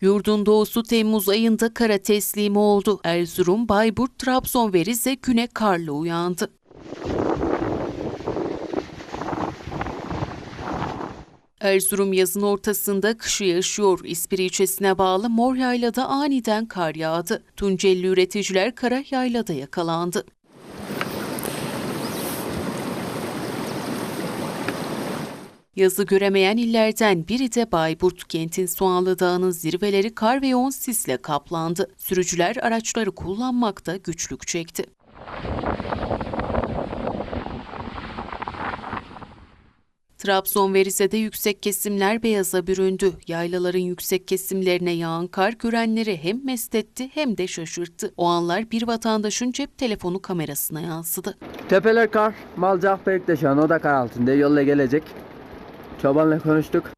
Yurdun doğusu Temmuz ayında kara teslimi oldu. Erzurum, Bayburt, Trabzon ve Rize güne karla uyandı. Erzurum yazın ortasında kışı yaşıyor. İspiri ilçesine bağlı Mor Yayla'da aniden kar yağdı. Tuncelli üreticiler kara yaylada yakalandı. Yazı göremeyen illerden biri de Bayburt. Kentin Soğanlı Dağı'nın zirveleri kar ve yoğun sisle kaplandı. Sürücüler araçları kullanmakta güçlük çekti. Trabzon ve Rize'de yüksek kesimler beyaza büründü. Yaylaların yüksek kesimlerine yağan kar görenleri hem mest etti hem de şaşırttı. O anlar bir vatandaşın cep telefonu kamerasına yansıdı. Tepeler kar. Malcak Beylik'te şu an o da kar altında. Yolla gelecek. Çobanla konuştuk.